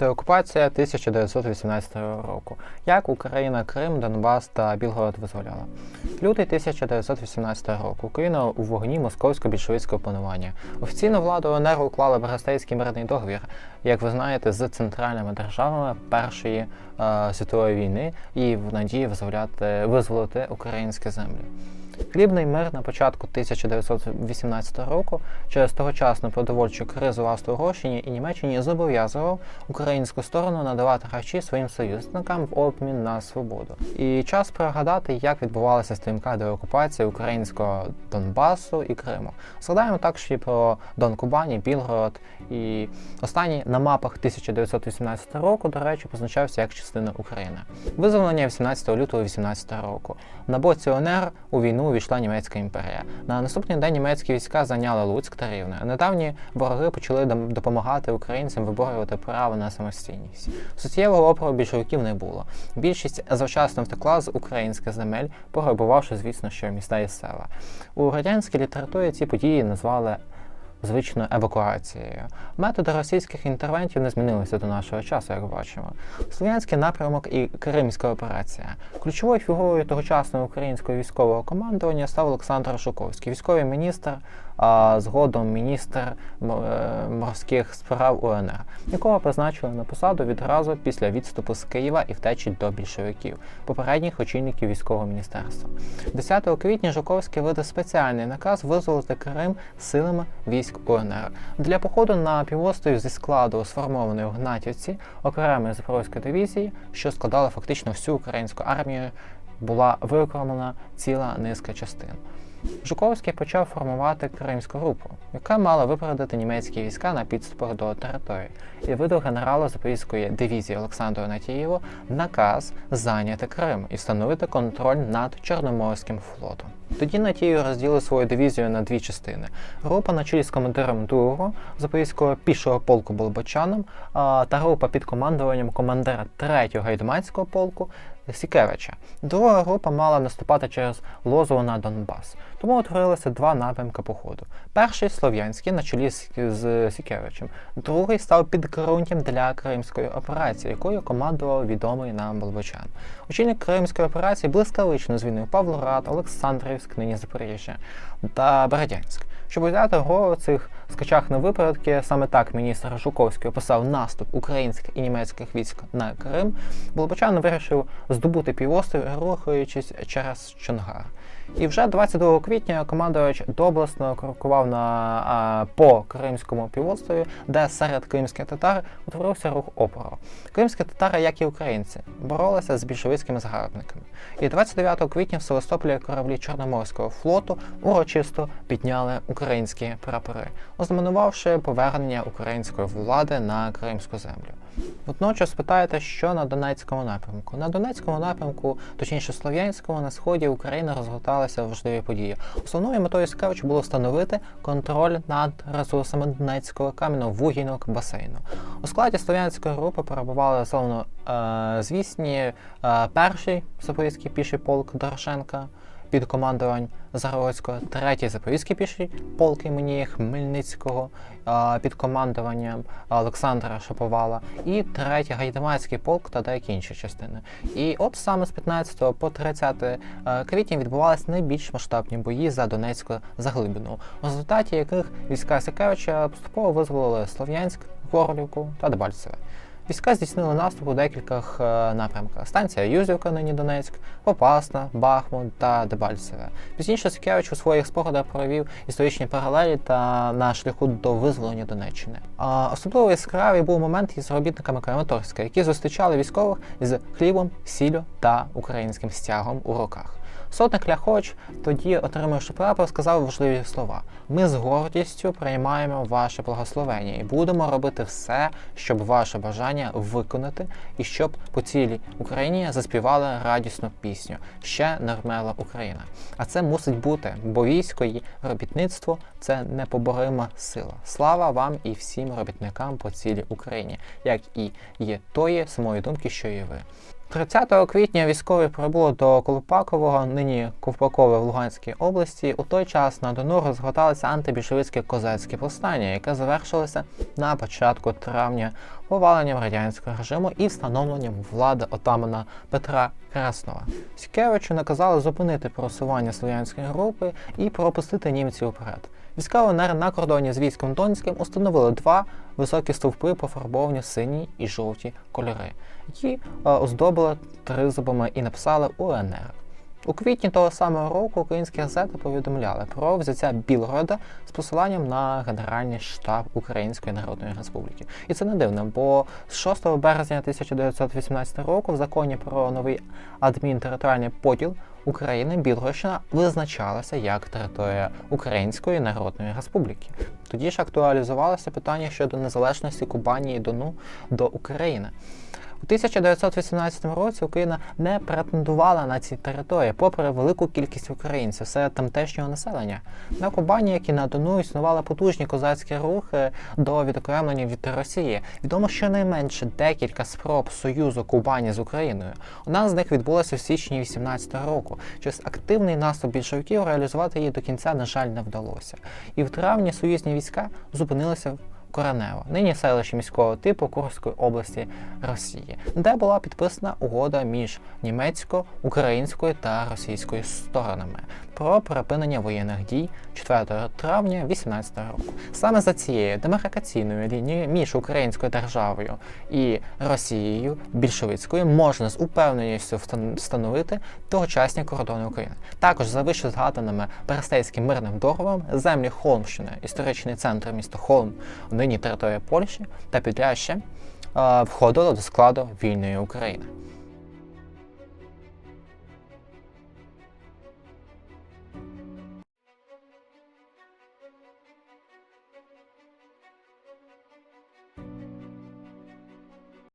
Деокупація 1918 року. Як Україна, Крим, Донбас та Білгород визволяла. Лютий 1918 року. Україна у вогні московсько-більшовицького панування. Офіційно владу УНР уклали Брестейський мирний договір, як ви знаєте, з центральними державами Першої е, світової війни і в надії визволяти, визволити українські землі. Хлібний мир на початку 1918 року через тогочасну продовольчу кризу в Австро-Угорщині і Німеччині зобов'язував українську сторону надавати харчі своїм союзникам в обмін на свободу. І час пригадати, як відбувалася стрімка деокупація українського Донбасу і Криму. Згадаємо також і про Дон Кубані, Білгород. І останній на мапах 1918 року, до речі, позначався як частина України. Визволення 18 лютого 18 року. На боці ОНР у війну увійшла німецька імперія. На наступний день німецькі війська зайняли Луцьк та Рівне. Недавні вороги почали допомагати українцям виборювати право на самостійність. Суттєвого опору більшовиків не було. Більшість завчасно втекла з українських земель, пограбувавши, звісно, що міста і села. У радянській літературі ці події назвали звичною евакуацією. Методи російських інтервентів не змінилися до нашого часу, як бачимо. Слов'янський напрямок і Кримська операція. Ключовою фігурою тогочасного українського військового командування став Олександр Жуковський, військовий міністр, а згодом міністр е, морських справ УНР, якого призначили на посаду відразу після відступу з Києва і втечі до більшовиків, попередніх очільників військового міністерства. 10 квітня Жуковський видав спеціальний наказ визволити Крим силами військ УНР. Для походу на півострів зі складу сформованої в Гнатівці окремої Запорозької дивізії, що складала фактично всю українську армію, була виокремлена ціла низка частин. Жуковський почав формувати Кримську групу, яка мала випередити німецькі війська на підступах до території, і видав генералу Запорізької дивізії Олександру Натієву наказ зайняти Крим і встановити контроль над Чорноморським флотом. Тоді Натію розділив свою дивізію на дві частини. Група на чолі з командиром другого Запорізького пішого полку Болбочаном та група під командуванням командира третього гайдамацького полку Сікевича. Друга група мала наступати через Лозово на Донбас. Тому утворилися два напрямки походу. Перший Слов'янський на чолі з, Сікевичем, другий став підґрунтям для Кримської операції, якою командував відомий нам Болбочан. Очільник Кримської операції блискавично звільнив Павлоград, Олександрівськ, нині Запоріжжя та Бердянськ. Щоб взяти гору цих скачах на випадки саме так міністр Жуковський описав наступ українських і німецьких військ на Крим. Болбочан вирішив здобути півострів, рухаючись через Чонгар. І вже 22 квітня командувач доблесно крокував на по Кримському півострові, де серед кримських татар утворився рух опору. Кримські татари, як і українці, боролися з більшовицькими загарбниками. І 29 квітня в Севастополі кораблі Чорноморського флоту урочисто підняли українські прапори, ознаменувавши повернення української влади на кримську землю. Водночас питаєте, що на Донецькому напрямку. На Донецькому напрямку, точніше Слов'янському, на сході України розгорталися важливі події. Основною метою Сікевича було встановити контроль над ресурсами Донецького кам'яно-вугільного басейну. У складі слов'янської групи перебували словно е, звісні е, перший запорізький піший полк Дорошенка під командувань Загородського, третій запорізький піший полк імені Хмельницького під командуванням Олександра Шаповала, і третій гайдамацький полк та деякі інші частини. І от саме з 15 по 30 е, квітня відбувалися найбільш масштабні бої за Донецьку заглибину, у результаті яких війська Сикевича поступово визволили Слов'янськ, Горлівку та Дебальцеве. Війська здійснили наступ у декількох е, напрямках: станція Юзівка, нині Донецьк, Попасна, Бахмут та Дебальцеве. Пізніше Сікевич у своїх спогадах провів історичні паралелі та на шляху до визволення Донеччини. А особливо яскравий був момент із робітниками Краматорська, які зустрічали військових з хлібом, сіллю та українським стягом у руках. Сотник Ляхоч, тоді, отримавши прапор, сказав важливі слова: ми з гордістю приймаємо ваше благословення і будемо робити все, щоб ваше бажання виконати, і щоб по цілій Україні заспівали радісну пісню. Ще не вмерла Україна. А це мусить бути, бо військо і робітництво це непоборима сила. Слава вам і всім робітникам по цілій Україні, як і є тої самої думки, що і ви. 30 квітня військові прибули до Колпакового, нині Ковпакове в Луганській області. У той час на Дону розгорталося антибільшовицьке козацьке повстання, яке завершилося на початку травня поваленням радянського режиму і встановленням влади отамана Петра Краснова. Сікевичу наказали зупинити просування слов'янської групи і пропустити німців уперед. Військові на, на кордоні з військом Донським установили два високі стовпи, пофарбовані сині і жовті кольори, які е, оздобили тризубами і написали УНР. У квітні того самого року українські газети повідомляли про взяття Білгорода з посиланням на Генеральний штаб Української Народної Республіки. І це не дивно, бо з 6 березня 1918 року в законі про новий адмінтериторіальний поділ України Білгородщина визначалася як територія Української Народної Республіки. Тоді ж актуалізувалося питання щодо незалежності Кубані і Дону до України. У 1918 році Україна не претендувала на ці території, попри велику кількість українців серед тамтешнього населення. На Кубані, як і на Дону, існували потужні козацькі рухи до відокремлення від Росії. Відомо щонайменше декілька спроб союзу Кубані з Україною. Одна з них відбулася в січні 18 року. Через активний наступ більшовиків реалізувати її до кінця, на жаль, не вдалося. І в травні союзні війська зупинилися в Коронево, нині селище міського типу Курської області Росії, де була підписана угода між німецько-українською та російською сторонами про припинення воєнних дій 4 травня 18 року. Саме за цією демаркаційною лінією між українською державою і Росією більшовицькою можна з упевненістю встан- встановити тогочасні кордони України. Також за вище згаданими Берестейським мирним договором землі Холмщини, історичний центр міста Холм, нині територія Польщі та Підляща, входили до складу вільної України.